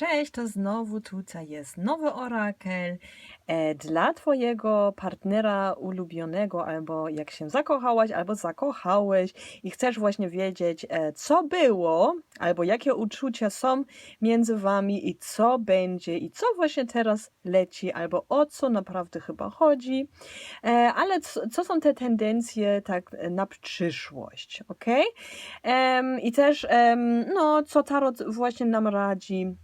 cześć, to znowu tutaj jest nowy orakel e, dla Twojego partnera ulubionego, albo jak się zakochałaś, albo zakochałeś i chcesz właśnie wiedzieć, e, co było, albo jakie uczucia są między Wami i co będzie, i co właśnie teraz leci, albo o co naprawdę chyba chodzi, e, ale co, są te tendencje tak na przyszłość, ok? I też, no, co Tarot właśnie nam radzi.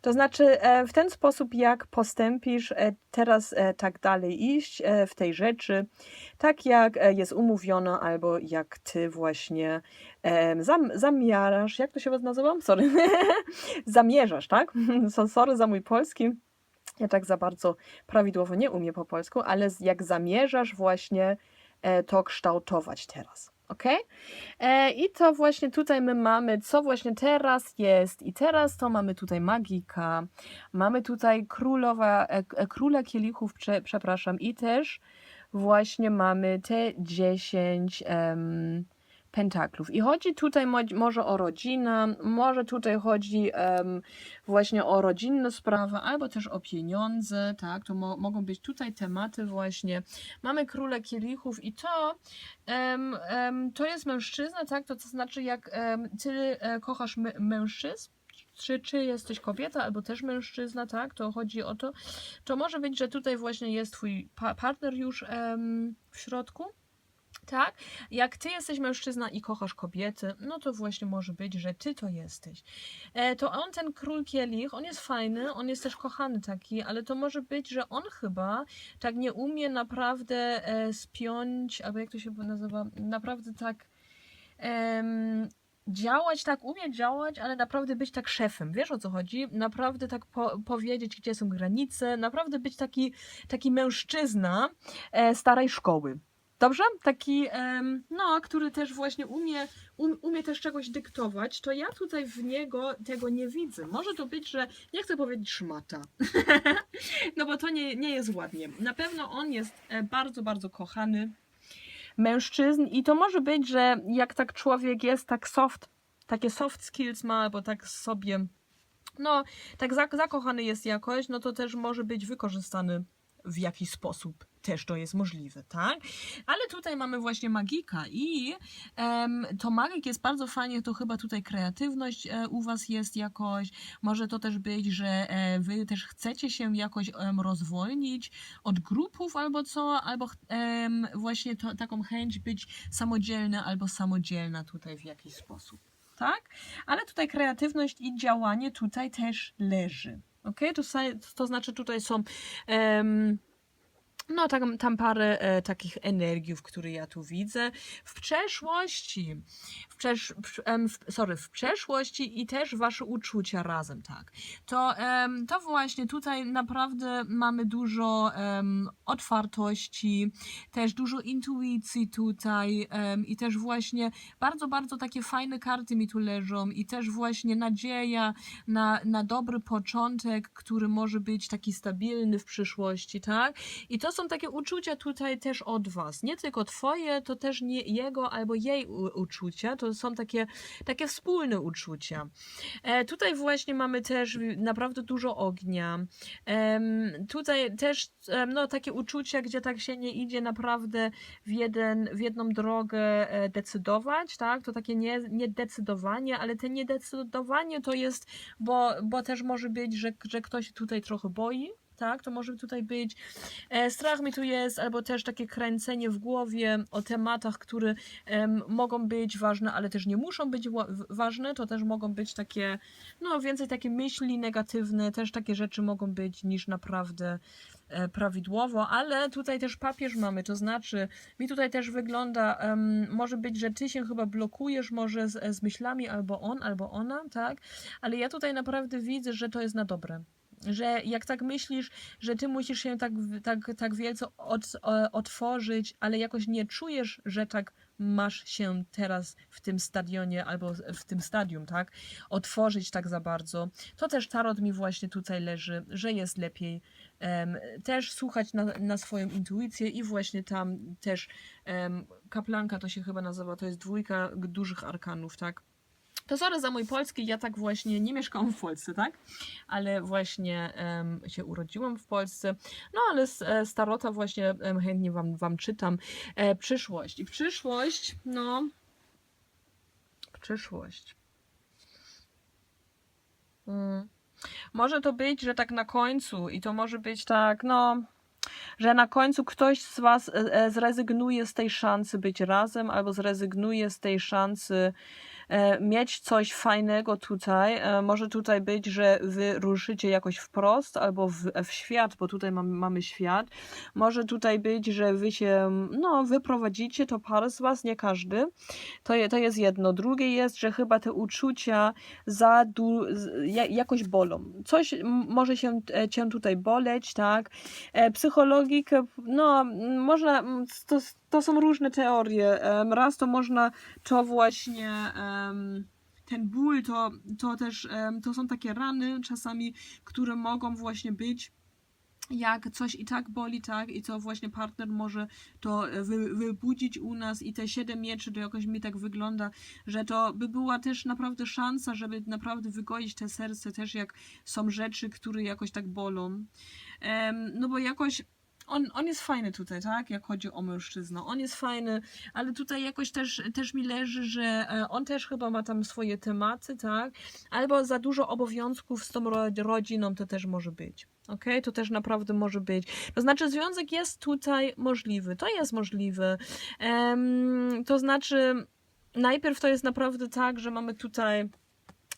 To znaczy, e, w ten sposób, jak postąpisz e, teraz e, tak dalej iść w tej rzeczy, tak jak jest umówiona, albo jak ty właśnie zam, zamierzasz, jak to się was nazywa? Sorry. Zamierzasz, tak? So, sorry za mój polski. Ja tak za bardzo prawidłowo nie umiem po polsku, ale jak zamierzasz właśnie to kształtować teraz. Ok? E, I to właśnie tutaj my mamy, co właśnie teraz jest. I teraz to mamy tutaj magika, mamy tutaj królowa, e, e, króla kielichów, prze, przepraszam, i też właśnie mamy te 10 em, pentaklów. I chodzi tutaj mo- może o rodzinę, może tutaj chodzi em, właśnie o rodzinne sprawy, albo też o pieniądze, tak, to mo- mogą być tutaj tematy właśnie. Mamy króla kielichów i to em, em, to jest mężczyzna, tak, to, to znaczy jak em, ty e, kochasz mężczyzn, czy, czy jesteś kobieta, albo też mężczyzna, tak, to chodzi o to, to może być, że tutaj właśnie jest twój pa- partner już w środku, tak? Jak ty jesteś mężczyzna i kochasz kobiety, no to właśnie może być, że ty to jesteś. E, to on, ten król kielich, on jest fajny, on jest też kochany taki, ale to może być, że on chyba tak nie umie naprawdę e, spiąć, albo jak to się nazywa, naprawdę tak em, działać, tak umie działać, ale naprawdę być tak szefem. Wiesz o co chodzi? Naprawdę tak po, powiedzieć, gdzie są granice, naprawdę być taki, taki mężczyzna e, starej szkoły. Dobrze? Taki, no, który też właśnie umie, um, umie też czegoś dyktować, to ja tutaj w niego tego nie widzę. Może to być, że nie chcę powiedzieć szmata, no bo to nie, nie jest ładnie. Na pewno on jest e, bardzo, bardzo kochany mężczyzn i to może być, że jak tak człowiek jest tak soft, takie soft skills ma, albo tak sobie, no, tak zak- zakochany jest jakoś, no to też może być wykorzystany w jakiś sposób. Też to jest możliwe, tak? Ale tutaj mamy właśnie magika i to magik jest bardzo fajnie, to chyba tutaj kreatywność e, u Was jest jakoś. Może to też być, że e, Wy też chcecie się jakoś rozwolnić od grupów albo co, albo właśnie to, taką chęć być samodzielna albo samodzielna tutaj w jakiś sposób, tak? Ale tutaj kreatywność i działanie tutaj też leży. Ok, to, to znaczy tutaj są em, no, tam, tam parę e, takich energiów, które ja tu widzę. W przeszłości, w przesz, w, sorry, w przeszłości i też wasze uczucia razem, tak. To, em, to właśnie tutaj naprawdę mamy dużo em, otwartości, też dużo intuicji tutaj em, i też właśnie bardzo, bardzo takie fajne karty mi tu leżą i też właśnie nadzieja na, na dobry początek, który może być taki stabilny w przyszłości, tak? I to są takie uczucia tutaj też od was. Nie tylko twoje, to też nie jego albo jej uczucia. To są takie, takie wspólne uczucia. E, tutaj właśnie mamy też naprawdę dużo ognia. Em, tutaj też em, no, takie uczucia, gdzie tak się nie idzie naprawdę w, jeden, w jedną drogę e, decydować, tak? To takie nie, niedecydowanie, ale te niedecydowanie to jest, bo, bo też może być, że, że ktoś tutaj trochę boi, tak? To może tutaj być e, strach mi tu jest, albo też takie kręcenie w głowie o tematach, które mogą być ważne, ale też nie muszą być ważne. To też mogą być takie, no więcej takie myśli negatywne, też takie rzeczy mogą być niż naprawdę e, prawidłowo, ale tutaj też papież mamy, to znaczy mi tutaj też wygląda, może być, że ty się chyba blokujesz może z, z myślami, albo on, albo ona, tak? Ale ja tutaj naprawdę widzę, że to jest na dobre że jak tak myślisz, że ty musisz się tak, tak, tak wielce od, otworzyć, ale jakoś nie czujesz, że tak masz się teraz w tym stadionie albo w tym stadium, tak? Otworzyć tak za bardzo. To też tarot mi właśnie tutaj leży, że jest lepiej em, też słuchać na, na swoją intuicję i właśnie tam też em, kaplanka to się chyba nazywa, to jest dwójka dużych arkanów, tak? To sorry za mój polski, ja tak właśnie nie mieszkam w Polsce, tak? Ale właśnie em, się urodziłam w Polsce. No ale z, e, starota właśnie em, chętnie wam, wam czytam. E, przyszłość. I przyszłość, no... Przyszłość. Mm. Może to być, że tak na końcu i to może być tak, no, że na końcu ktoś z Was e, e, zrezygnuje z tej szansy być razem, albo zrezygnuje z tej szansy mieć coś fajnego tutaj. E, może tutaj być, że Wy ruszycie jakoś wprost, albo w, w świat, bo tutaj mamy, mamy świat. Może tutaj być, że Wy się, no, wyprowadzicie, to parę z Was, nie każdy. To, je, to jest jedno. Drugie jest, że chyba te uczucia za du- jakoś bolą. Coś może się e, cię tutaj boleć, tak? E, psychologikę, no, można, to, to są różne teorie. Raz to można to właśnie. ten ból to, to też to są takie rany czasami, które mogą właśnie być jak coś i tak boli, tak, i to właśnie partner może to e, wy, wybudzić u nas i te siedem mieczy to jakoś mi tak wygląda, że to by była też naprawdę szansa, żeby naprawdę wygoić te serce też jak są rzeczy, które jakoś tak bolą. Em, no bo jakoś on, on jest fajny tutaj, tak? Jak chodzi o mężczyznę. On jest fajny, ale tutaj jakoś też, też mi leży, że e, on też chyba ma tam swoje tematy, tak? Albo za dużo obowiązków z tą ro- rodziną to też może być. Okej, to też naprawdę może być. To znaczy, związek jest tutaj możliwy. To jest możliwe. Em, to znaczy, najpierw to jest naprawdę tak, że mamy tutaj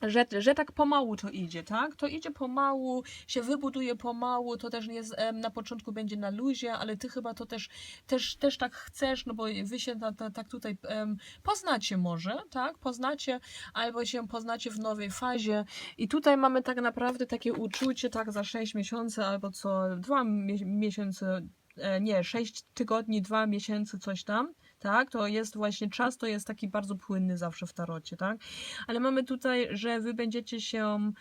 że, że tak pomału to idzie, tak? To idzie pomału, się wybuduje pomału, to też jest, na początku będzie na luzie, ale ty chyba to też, też, też tak chcesz, no bo wy się na, na, tak tutaj em, poznacie może, tak? Poznacie, albo się poznacie w nowej fazie i tutaj mamy tak naprawdę takie uczucie, tak, za 6 miesięcy, albo co dwa mie- miesiące, nie, 6 tygodni, dwa miesiące, coś tam, tak? To jest właśnie czas, to jest taki bardzo płynny zawsze w tarocie, tak? Ale mamy tutaj, że wy będziecie się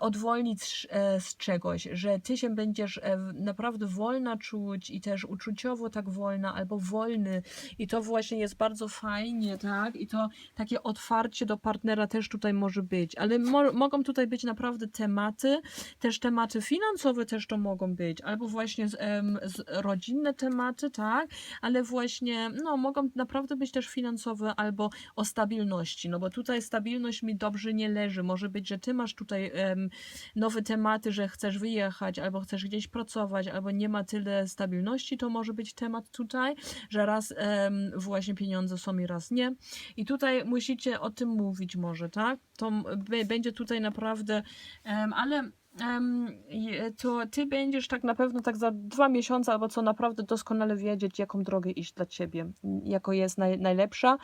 odwolnić z, e, z czegoś, że ty się będziesz e, naprawdę wolna czuć i też uczuciowo tak wolna albo wolny i to właśnie jest bardzo fajnie, tak? I to takie otwarcie do partnera też tutaj może być, ale mo mogą tutaj być naprawdę tematy, też tematy finansowe też to mogą być, albo właśnie z, z rodzinne tematy, tak? Ale właśnie, no, mogą naprawdę być też finansowe albo o stabilności, no bo tutaj stabilność mi dobrze nie leży. Może być, że ty masz tutaj nowe tematy, że chcesz wyjechać, albo chcesz gdzieś pracować, albo nie ma tyle stabilności, to może być temat tutaj, że raz właśnie pieniądze są i raz nie. I tutaj musicie o tym mówić może, tak? To będzie tutaj naprawdę, ale to ty będziesz tak na pewno tak za dwa miesiące albo co naprawdę doskonale wiedzieć, jaką drogę iść dla ciebie, jako jest naj, najlepsza.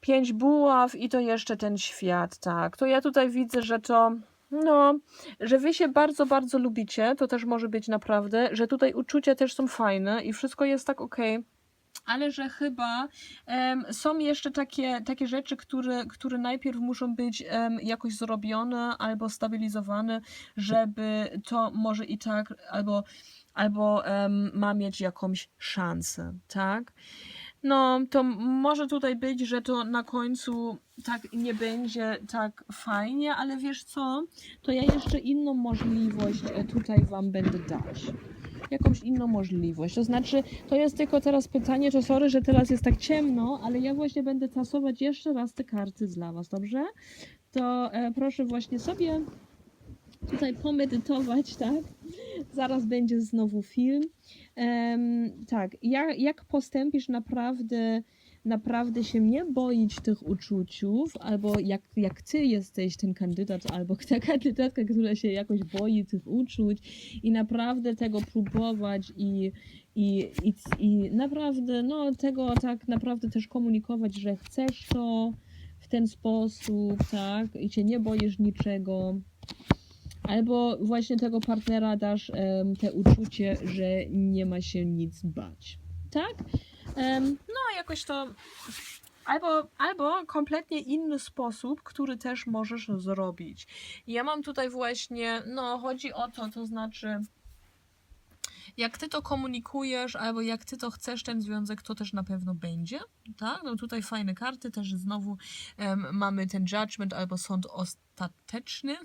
Pięć buław i to jeszcze ten świat, tak. To ja tutaj widzę, że to. No, że wy się bardzo, bardzo lubicie, to też może być naprawdę, że tutaj uczucia też są fajne i wszystko jest tak okej ale że chyba em, są jeszcze takie, takie rzeczy, które, które najpierw muszą być em, jakoś zrobione albo stabilizowane, żeby to może i tak albo, albo em, ma mieć jakąś szansę, tak? No, to może tutaj być, że to na końcu tak nie będzie tak fajnie, ale wiesz co? To ja jeszcze inną możliwość e, tutaj Wam będę dać. Jakąś inną możliwość. To znaczy, to jest tylko teraz pytanie, to sorry, że teraz jest tak ciemno, ale ja właśnie będę tasować jeszcze raz te karty dla Was, dobrze? To e, proszę właśnie sobie tutaj pomedytować, tak? Zaraz będzie znowu film. Em, tak, jak, jak postąpisz naprawdę, naprawdę się nie boić tych uczuciów, albo jak, jak ty jesteś ten kandydat, albo ta kandydatka, która się jakoś boi tych uczuć i naprawdę tego próbować i, i, i, i naprawdę, no tego tak naprawdę też komunikować, że chcesz to w ten sposób, tak, i się nie boisz niczego. Albo właśnie tego partnera dasz em, te uczucie, że nie ma się nic bać. Tak? Em, no, jakoś to. Albo, albo kompletnie inny sposób, który też możesz zrobić. Ja mam tutaj właśnie, no, chodzi o to, to znaczy. jak ty to komunikujesz, albo jak ty to chcesz, ten związek, to też na pewno będzie, tak? No tutaj fajne karty, też znowu em, mamy ten judgment albo sąd ostateczny.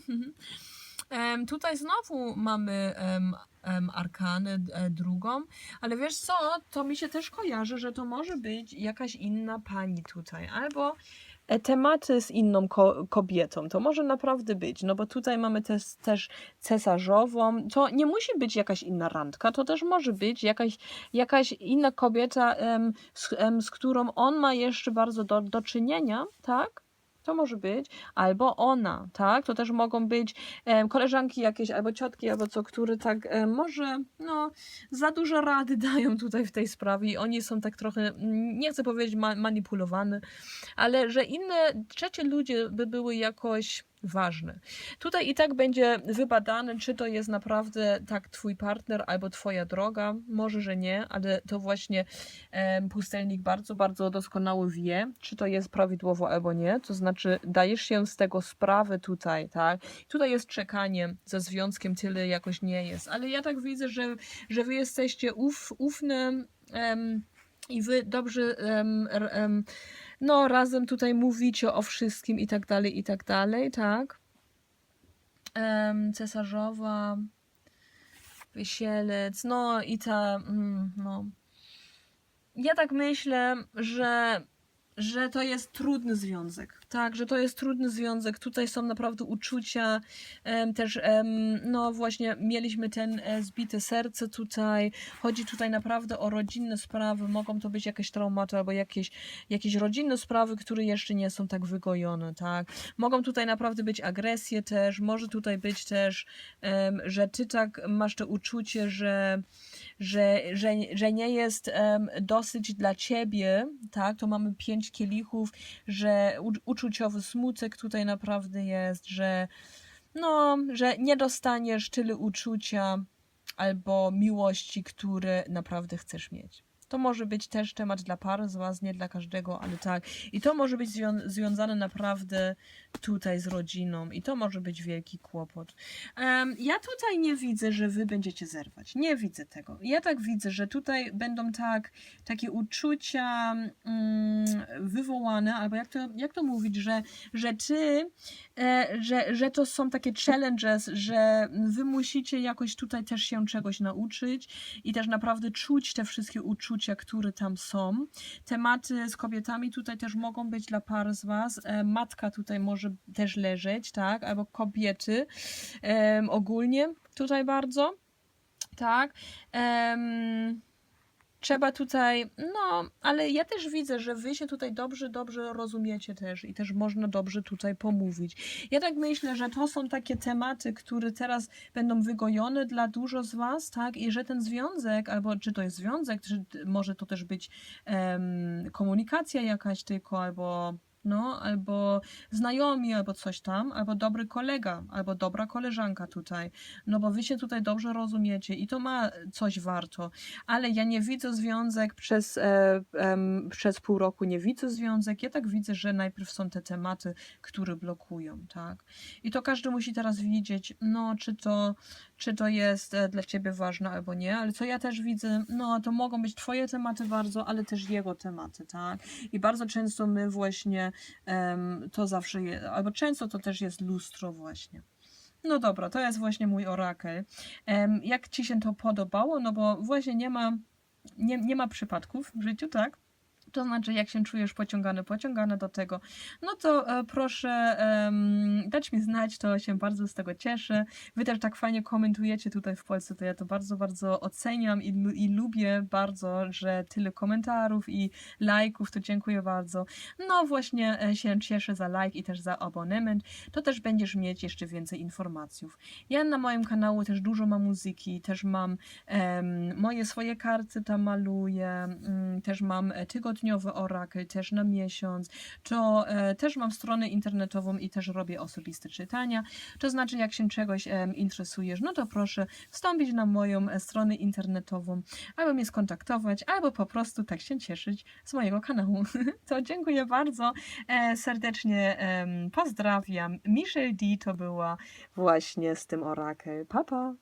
Em, tutaj znowu mamy em, em, arkanę e, drugą, ale wiesz co, to mi się też kojarzy, że to może być jakaś inna pani tutaj, albo e, tematy z inną ko- kobietą. To może naprawdę być, no bo tutaj mamy też, też cesarzową. To nie musi być jakaś inna randka, to też może być jakaś, jakaś inna kobieta, em, z, em, z którą on ma jeszcze bardzo do, do czynienia, tak? To może być, albo ona, tak? To też mogą być em, koleżanki jakieś, albo ciotki, albo co, które tak em, może, no, za dużo rady dają tutaj w tej sprawie i oni są tak trochę, mm, nie chcę powiedzieć ma ale że inne, trzecie ludzie by były jakoś ważne. Tutaj i tak będzie wybadane, czy to jest naprawdę tak twój partner albo twoja droga. Może, że nie, ale to właśnie pustelnik bardzo, bardzo doskonale wie, czy to jest prawidłowo albo nie. To znaczy, dajesz się z tego sprawę tutaj, tak? Tutaj jest czekanie ze związkiem, tyle jakoś nie jest. Ale ja tak widzę, że, że wy jesteście uf, ufne. em, i wy dobrze r- em, no, razem tutaj mówicie o wszystkim i tak dalej, i tak dalej, tak? Em, cesarzowa, wysielec, no i ta, mm, no. Ja tak myślę, że, że to jest trudny związek. Tak, że to jest trudny związek. Tutaj są naprawdę uczucia. Też, no właśnie, mieliśmy ten e, zbite serce tutaj. Chodzi tutaj naprawdę o rodzinne sprawy. Mogą to być jakieś traumaty albo jakieś, jakieś rodzinne sprawy, które jeszcze nie są tak wygojone, tak. Mogą tutaj naprawdę być agresje też. Może tutaj być też, że ty tak masz to uczucie, że że, że, że nie jest dosyć dla ciebie, tak, to mamy pięć kielichów, że u, uczuciowy smutek tutaj naprawdę jest, że no, że nie dostaniesz tyle uczucia albo miłości, które naprawdę chcesz mieć. To może być też temat dla pary z Was, nie dla każdego, ale tak. I to może być zwią- związane naprawdę tutaj z rodziną, i to może być wielki kłopot. Ja tutaj nie widzę, że Wy będziecie zerwać. Nie widzę tego. Ja tak widzę, że tutaj będą tak takie uczucia mm, wywołane, albo jak to, jak to mówić, że, że Ty, e, że, że to są takie challenges, że Wy musicie jakoś tutaj też się czegoś nauczyć i też naprawdę czuć te wszystkie uczucia, które tam są. Tematy z kobietami tutaj też mogą być dla par z Was. E, Matka tutaj może też leżeć, tak? Albo kobiety em, ogólnie tutaj bardzo, tak? Em, trzeba tutaj, no, ale ja też widzę, że wy się tutaj dobrze, dobrze rozumiecie też i też można dobrze tutaj pomówić. Ja tak myślę, że to są takie tematy, które teraz będą wygojone dla dużo z was, tak, i że ten związek, albo czy to jest związek, czy może to też być em, komunikacja jakaś tylko, albo no, albo znajomi, albo coś tam, albo dobry kolega, albo dobra koleżanka tutaj, no bo wy się tutaj dobrze rozumiecie i to ma coś warto ale ja nie widzę związek przez, e, em, przez pół roku, nie widzę związek. Ja tak widzę, że najpierw są te tematy, które blokują, tak? I to każdy musi teraz widzieć, no, czy to, czy to jest e, dla ciebie ważne albo nie, ale co ja też widzę, no, to mogą być twoje tematy bardzo, ale też jego tematy, tak? I bardzo często my właśnie em, to zawsze, albo często to też jest lustro właśnie. No dobra, to jest właśnie mój orakel. Em, jak Ci się to podobało? No bo właśnie nie ma, nie, nie ma przypadków w życiu, tak? To znaczy, jak się czujesz pociągany, pociągane do tego, no to e, proszę em, dać mi znać, to się bardzo z tego cieszę. Wy też tak fajnie komentujecie tutaj w Polsce, to ja to bardzo, bardzo oceniam i, i lubię bardzo, że tyle komentarów i lajków, to dziękuję bardzo. No właśnie e, się cieszę za like i też za abonament, to też będziesz mieć jeszcze więcej informacji. Ja na moim kanału też dużo mam muzyki, też mam moje swoje karty tam maluję, mm, też mam e, tygodniowy orakel, też na miesiąc, to e, też mam stronę internetową i też robię osobiste czytania. To znaczy, jak się czegoś interesujesz, no to proszę wstąpić na moją e, stronę internetową, albo mnie skontaktować, albo po prostu tak się cieszyć z mojego kanału. to dziękuję bardzo e, serdecznie, pozdrawiam. Michelle D to była właśnie z tym orakel. Pa, pa.